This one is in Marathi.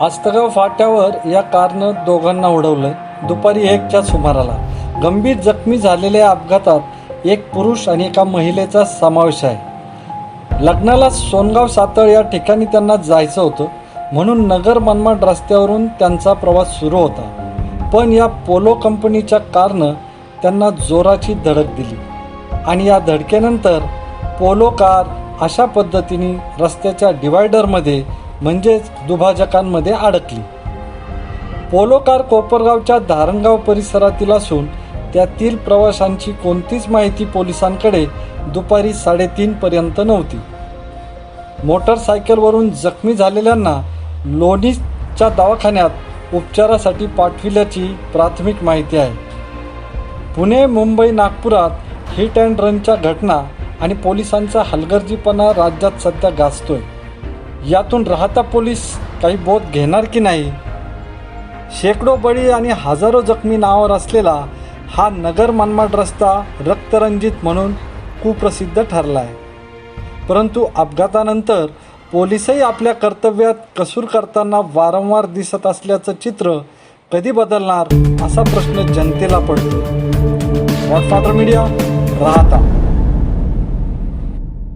आस्तगाव फाट्यावर या कारनं दोघांना उडवलं दुपारी एकच्या सुमाराला. गंभीर जखमी झालेल्या अपघातात एक पुरुष आणि एका महिलेचा समावेश आहे. लग्नाला सोनगाव सातळ या ठिकाणी त्यांना जायचं होतं. म्हणून नगर मनमाड रस्त्यावरून त्यांचा प्रवास सुरू होता. पण या पोलो कंपनीच्या कारनं त्यांना जोराची धडक दिली. आणि या धडकेनंतर पोलो कार अशा पद्धतीने रस्त्याच्या डिवायडरमध्ये म्हणजेच दुभाजकांमध्ये अडकली. पोलो कार कोपरगावच्या धारणगाव परिसरातील असून त्यातील प्रवाशांची कोणतीच माहिती पोलिसांकडे दुपारी साडेतीन पर्यंत नव्हती. मोटरसायकलवरून जखमी झालेल्यांना लोणीच्या दवाखान्यात उपचारासाठी पाठविल्याची प्राथमिक माहिती आहे. पुणे मुंबई नागपुरात हिट अँड रनच्या घटना आणि पोलिसांचा हलगर्जीपणा राज्यात सध्या गाजतोय. यातून राहता पोलीस काही बोध घेणार की नाही? शेकडो बळी आणि हजारो जखमी नावावर असलेला हा नगर मनमाड रस्ता रक्तरंजित म्हणून कुप्रसिद्ध ठरला आहे परंतु अपघातानंतर पोलीसही आपल्या कर्तव्यात कसूर करताना वारंवार दिसत असल्याचं चित्र कधी बदलणार असा प्रश्न जनतेला पडतो गॉडफादर मीडिया राहता.